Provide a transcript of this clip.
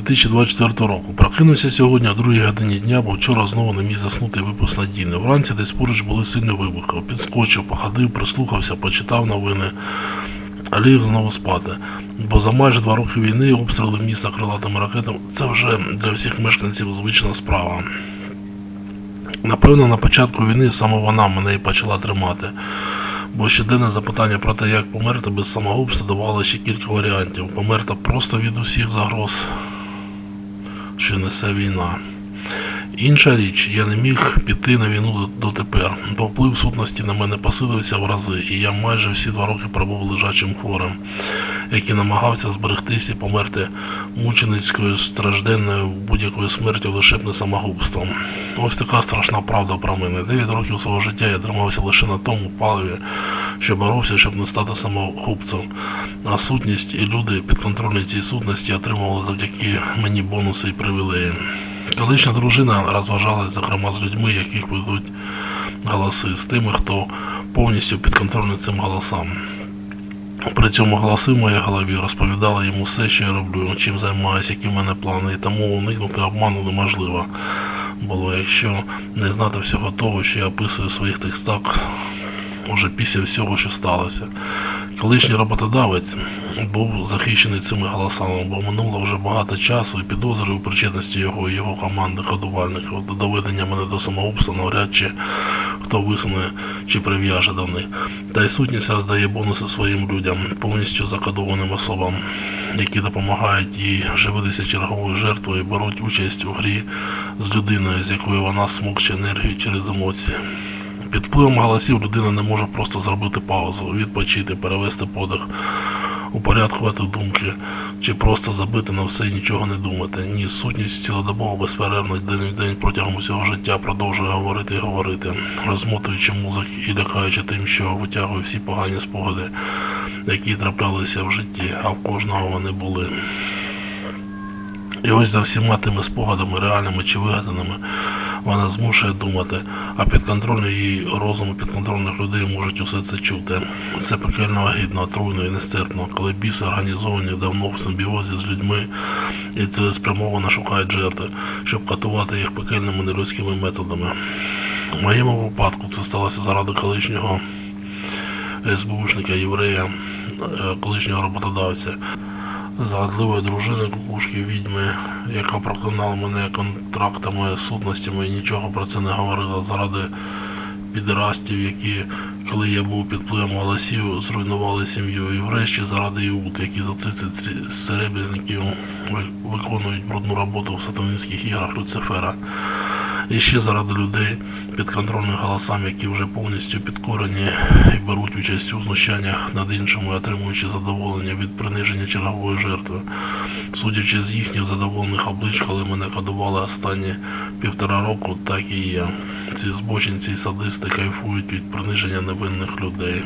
2024 року. Прокинувся сьогодні о 2 годині дня, бо вчора знову не міг заснути випуск надійний. Вранці десь поруч були сильні вибухи. Підскочив, походив, прислухався, почитав новини. А ліг знову спати. Бо за майже два роки війни обстріли міста крилатими ракетами це вже для всіх мешканців звична справа. Напевно, на початку війни саме вона мене і почала тримати. Бо щоденне запитання про те, як померти без самогубства, давало ще кілька варіантів. Померти просто від усіх загроз, що несе війна. Інша річ, я не міг піти на війну дотепер, бо вплив сутності на мене посилився в рази, і я майже всі два роки пробув лежачим хворим, який намагався зберегтися і померти мученицькою стражденною будь-якою смертю лише б не самогубством. Ось така страшна правда про мене. Дев'ять років свого життя я тримався лише на тому паливі, що боровся, щоб не стати самогубцем. А сутність і люди підконтрольні цій сутності отримували завдяки мені бонуси і привілеї. Колишня дружина розважалась, зокрема, з людьми, яких ведуть голоси, з тими, хто повністю підконтрольний цим голосам. При цьому голоси в моїй голові розповідали йому все, що я роблю, чим займаюся, які в мене плани, і тому уникнути обману неможливо було, якщо не знати всього того, що я описую в своїх текстах уже після всього, що сталося. Колишній роботодавець був захищений цими голосами, бо минуло вже багато часу і підозрюю у причетності його і його команди ходувальників до доведення мене до самогубства навряд чи хто висуне чи прив'яже до них. Та й сутність роздає бонуси своїм людям, повністю закодованим особам, які допомагають їй живитися черговою жертвою і беруть участь у грі з людиною, з якою вона смокче енергію через емоції. Під впливом голосів людина не може просто зробити паузу, відпочити, перевести подих, упорядкувати думки, чи просто забити на все і нічого не думати. Ні, сутність цілодобово безперервно день в день протягом усього життя продовжує говорити і говорити, розмотуючи музик і лякаючи тим, що витягує всі погані спогади, які траплялися в житті, а в кожного вони були. І ось за всіма тими спогадами, реальними чи вигаданими, вона змушує думати, а підконтрольний її розум підконтрольних людей можуть усе це чути. Це пекельно огидно, отруйно і нестерпно, коли біси організовані давно в симбіозі з людьми і цілеспрямовано шукають жертви, щоб катувати їх пекельними нелюдськими методами. У моєму випадку це сталося заради колишнього СБУшника єврея, е, колишнього роботодавця загадливої дружини кукушки відьми, яка проклинала мене контрактами, сутностями і нічого про це не говорила заради підрастів, які, коли я був під впливом голосів, зруйнували сім'ю. І врешті заради Іуд, які за 30 серебряників виконують брудну роботу в сатанинських іграх Люцифера. І ще заради людей, підконтрольних голосам, які вже повністю підкорені і беруть участь у знущаннях над іншими, отримуючи задоволення від приниження чергової жертви. Судячи з їхніх задоволених облич, коли мене кодували останні півтора року, так і є. Ці збочинці і садисти кайфують від приниження невинних людей.